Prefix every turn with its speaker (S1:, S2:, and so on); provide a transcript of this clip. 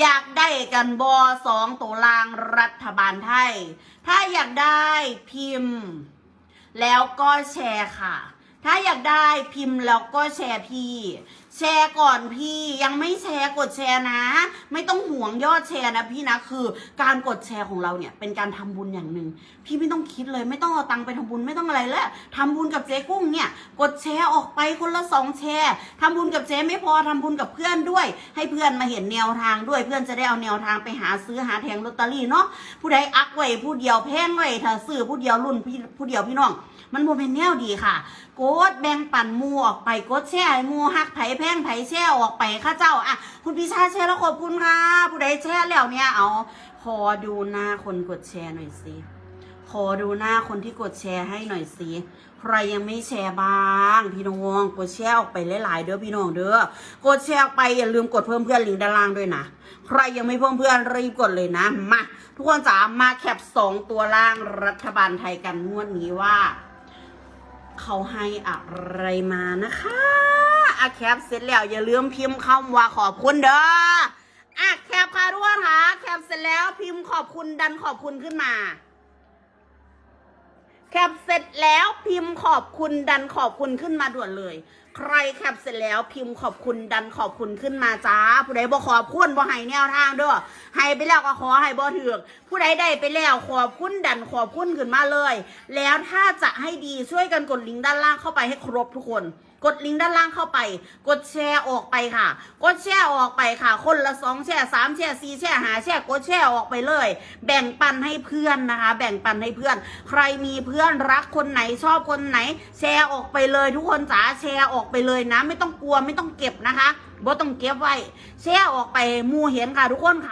S1: อยากได้กันบอสองตัวลางรัฐบาลไทย ถ้าอยากได้พิมพ์ แล้วก็แชร์ค่ะ ถ้าอยากได้พิมพ์แล้วก็แชร์พี่แชร์ก่อนพี่ยังไม่แชร์กดแชร์นะ ไม่ต้องห่วงยอดแชร์นะพี่นะคือ การกดแชร์ของเราเนี่ยเป็นการทำบุญอย่างหนึ่งพี่ไม่ต้องคิดเลยไม่ต้องเอาตังค์ไปทำบุญไม่ต้องอะไรแล้วทำบุญกับเจ๊กุ้งเนี่ย กดแชร์ออกไปคนละสองแชร์ทำบุญกับเจ๊ไม่พอทำบุญกับเพื่อนด้วย ให้เพื่อนมาเห็นแนวทางด้วย เพื่อนจะได้เอาแนวทางไปหาซื้อหาแทงลอตเตอรี่เนาะผู้ใดอักไว้ผู้เดียวแพงไว้ถ้าซื้อผู้เดียวรุ่นพี่ผู้เดียวพี่น้อง มันโมเป็นแนวดีค่ะ กดแบ่งปันมูออกไปกดแช่ให้มูหักไผแพงไผแช่ออกไปข้าเจ้าอะคุณพิชาแช่แล้วขอบคุณค่ะ ผู้ใดแช่แล้วเนี่ยเอาขอดูหน้าคนกดแชร์หน่อยสิขอดูหน้าคนที่กดแชร์ให้หน่อยสิใครยังไม่แชร์บ้างพี่น้องกดแชร์ออกไปหลายๆเด้อพี่น้องเด้อกดแชร์ออกไปอย่าลืมกดเพิ่มเพื่อนลิงก์ด้านล่างด้วยนะใครยังไม่เพิ่มเพื่อนรีบกดเลยนะมาทุกคนจ๋ามาแคปสองตัวล่างรัฐบาลไทยกันงวดนี้ว่า เขาให้อะไรมานะคะ อะแคปเสร็จแล้วอย่าลืมพิมพ์คำว่าขอบคุณเด้ออะแคปค่ะทุกคนค่ะแคปเสร็จแล้วพิมพ์ขอบคุณดันขอบคุณขึ้นมา แคปเสร็จแล้วพิมพ์ขอบคุณดันขอบคุณขึ้นมาด่วนเลย ใครแคปเสร็จแล้วพิมพ์ขอบคุณดันขอบคุณขึ้นมาจ้า ผู้ใดบ่ขอบคุณบ่ให้แนวทางด้อให้ไปแล้วก็ขอให้บ่ถือกผู้ใดได้ไปแล้วขอบคุณดันขอบคุณขึ้นมาเลย แล้วถ้าจะให้ดีช่วยกันกดลิงก์ด้านล่างเข้าไปให้ครบทุกคนกดลิงก์ด้านล่างเข้าไป กดแชร์ออกไปค่ะ กดแชร์ออกไปค่ะ คนละสองแชร์สามแชร์สี่แชร์หาแชร์กดแชร์ออกไปเลย แบ่งปันให้เพื่อนนะคะ แบ่งปันให้เพื่อน ใครมีเพื่อนรักคนไหนชอบคนไหน แชร์ออกไปเลย ทุกคนจ๋าแชร์ออกไปเลยนะ ไม่ต้องกลัวไม่ต้องเก็บนะคะบ่ต้องเก็บไว้แชร์ออกไปมูเห็นค่ะทุกคนค่ะ